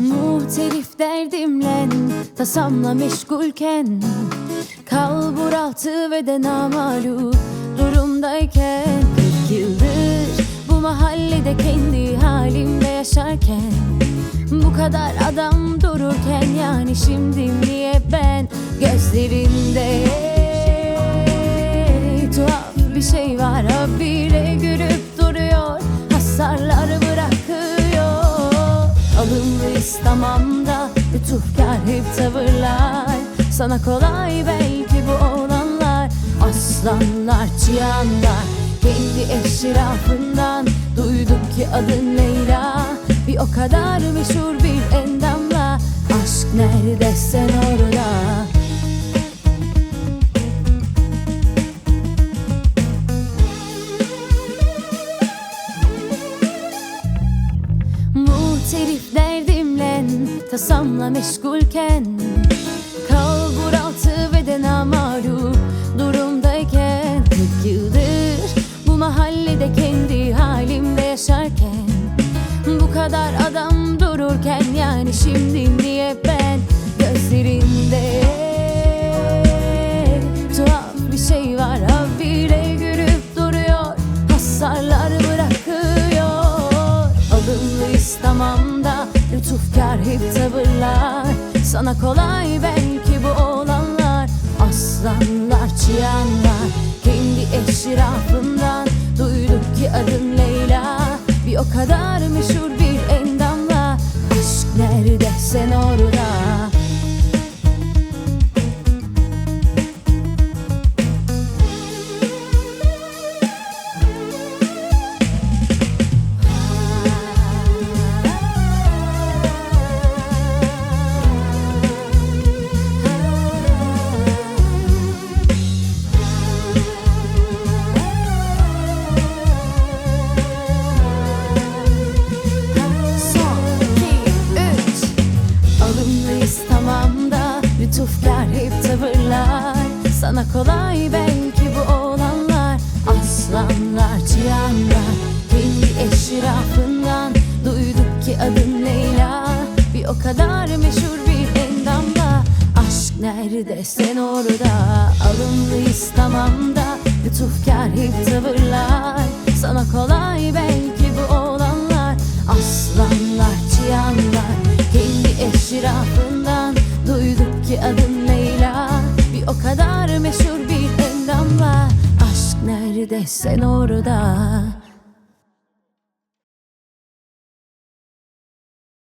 Muhterif derdimle tasamla meşgulken Kalbur altı ve de namalu durumdayken. Bir yıldır bu mahallede kendi halimde yaşarken Bu kadar adam dururken yani şimdi niye ben Gözlerinde tuhaf bir şey var Habire gülüp Alımlıyız tamam da Lütufkar hep tavırlar. Sana kolay belki bu olanlar. Aslanlar, çıyanlar Kendi eşrafından Duydum ki adın Leyla. Bir o kadar meşhur bir endamla. Aşk nerede sen orada derdimle tasamla meşgulken. Kalbur altı ve de namalu durumdayken. Kırk yıldır bu mahallede kendi halimde yaşarken. Bu kadar adam dururken yani şimdi niye ben Hep tavırlar. Sana kolay belki bu olanlar. Aslanlar çıyanlar Kendi eşrafından. Duyduk ki adın Leyla. Bir o kadar meşhur bir endamla. Aşk nerede sen orada Sana kolay. Belki bu olanlar Aslanlar, çıyanlar. Kendi eşrafından Duyduk ki adın Leyla. Bir o kadar meşhur bir endamla Aşk nerede? Sen orada. Alımlıyız tamam da Lütufkar hep tavırlar. Sana kolay. Belki bu olanlar Aslanlar, çıyanlar. Kendi eşrafından Duyduk ki adın Leyla kadar meşhur bir endamla Aşk nerede? Sen orada